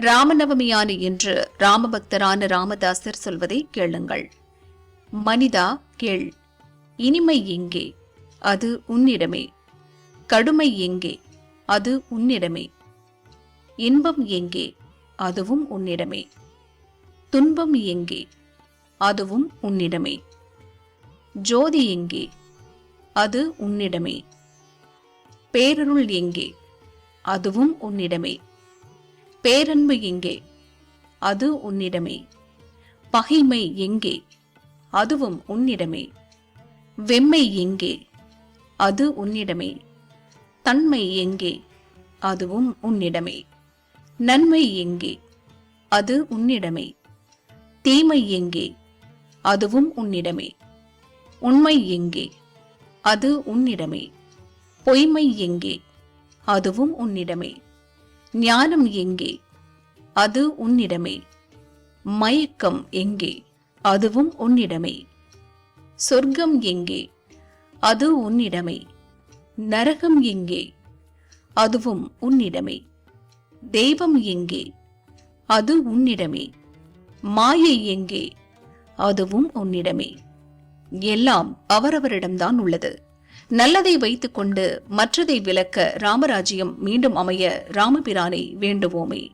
ராமநவமியான இன்று ராமபக்தரான ராமதாசர் சொல்வதை கேளுங்கள். மனிதா கேள். இனிமை எங்கே? அது உன்னிடமே. கடுமை எங்கே? அது உன்னிடமே. இன்பம் எங்கே? அதுவும் உன்னிடமே. துன்பம் எங்கே? அதுவும் உன்னிடமே. ஜோதி எங்கே? அது உன்னிடமே. பேரருள் எங்கே? அதுவும் உன்னிடமே. பேரன்பு எங்கே? அது உன்னிடமே. பகைமை எங்கே? அதுவும் உன்னிடமே. வெம்மை எங்கே? அது உன்னிடமே. தன்மை எங்கே? அதுவும் உன்னிடமே. நன்மை எங்கே? அது உன்னிடமே. தீமை எங்கே? அதுவும் உன்னிடமே. உண்மை எங்கே? அது உன்னிடமே. பொய்மை எங்கே? அதுவும் உன்னிடமே. ஞானம் எங்கே? அது உன்னிடமே. மயக்கம் எங்கே? அதுவும் உன்னிடமே. சொர்க்கம் எங்கே? அது உன்னிடமே. நரகம் எங்கே? அதுவும் உன்னிடமே. தெய்வம் எங்கே? அது உன்னிடமே. மாயை எங்கே? அதுவும் உன்னிடமே. எல்லாம் அவரவரிடம்தான் உள்ளது. நல்லதை வைத்துக்கொண்டு மற்றதை விலக்க ராமராஜ்யம் மீண்டும் அமைய ராமபிரானை வேண்டுவோமே.